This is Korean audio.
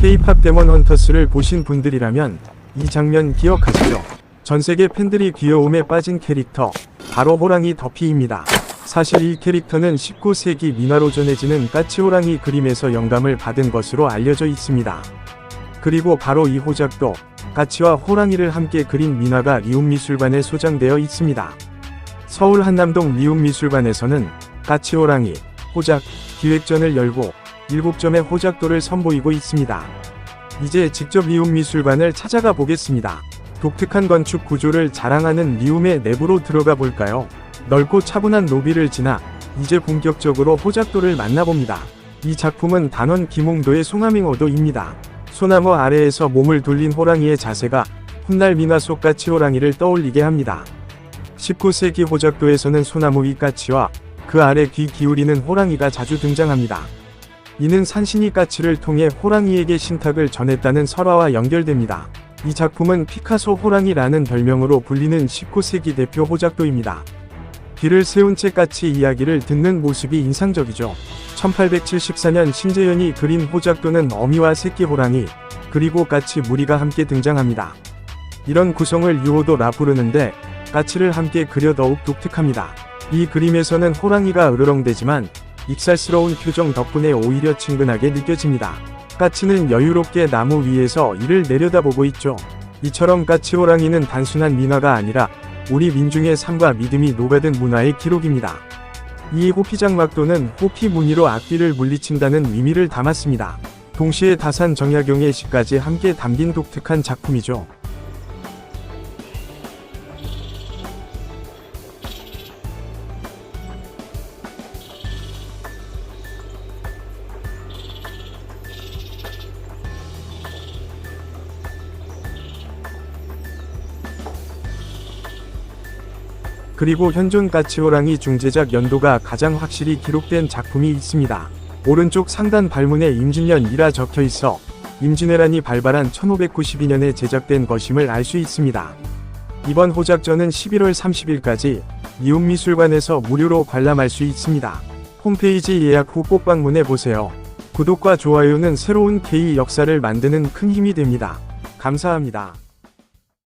K-팝 데몬 헌터스를 보신 분들이라면 이 장면 기억하시죠? 전 세계 팬들이 귀여움에 빠진 캐릭터 바로 호랑이 더피입니다. 사실 이 캐릭터는 19세기 민화로 전해지는 까치호랑이 그림에서 영감을 받은 것으로 알려져 있습니다. 그리고 바로 이 호작도 까치와 호랑이를 함께 그린 민화가 리움미술관에 소장되어 있습니다. 서울 한남동 리움미술관에서는 까치호랑이, 호작, 기획전을 열고 7점의 호작도를 선보이고 있습니다. 이제 직접 리움 미술관을 찾아가 보겠습니다. 독특한 건축 구조를 자랑하는 리움의 내부로 들어가 볼까요? 넓고 차분한 로비를 지나 이제 본격적으로 호작도를 만나봅니다. 이 작품은 단원 김홍도의 송하밍어도입니다. 소나무 아래에서 몸을 돌린 호랑이의 자세가 훗날 민화 속 까치 호랑이를 떠올리게 합니다. 19세기 호작도에서는 소나무 위 까치와 그 아래 귀 기울이는 호랑이가 자주 등장합니다. 이는 산신이 까치를 통해 호랑이에게 신탁을 전했다는 설화와 연결됩니다. 이 작품은 피카소 호랑이라는 별명으로 불리는 19세기 대표 호작도입니다. 귀를 세운 채 까치 이야기를 듣는 모습이 인상적이죠. 1874년 신재현이 그린 호작도는 어미와 새끼 호랑이, 그리고 까치 무리가 함께 등장합니다. 이런 구성을 유호도라 부르는데 까치를 함께 그려 더욱 독특합니다. 이 그림에서는 호랑이가 으르렁대지만 익살스러운 표정 덕분에 오히려 친근하게 느껴집니다. 까치는 여유롭게 나무 위에서 이를 내려다보고 있죠. 이처럼 까치 호랑이는 단순한 민화가 아니라 우리 민중의 삶과 믿음이 녹아든 문화의 기록입니다. 이 호피장막도는 호피 무늬로 악귀를 물리친다는 의미를 담았습니다. 동시에 다산 정약용의 시까지 함께 담긴 독특한 작품이죠. 그리고 현존 까치호랑이 중제작 연도가 가장 확실히 기록된 작품이 있습니다. 오른쪽 상단 발문에 임진년이라 적혀 있어 임진왜란이 발발한 1592년에 제작된 것임을 알 수 있습니다. 이번 호작전은 11월 30일까지 이웃미술관에서 무료로 관람할 수 있습니다. 홈페이지 예약 후 꼭 방문해 보세요. 구독과 좋아요는 새로운 K 역사를 만드는 큰 힘이 됩니다. 감사합니다.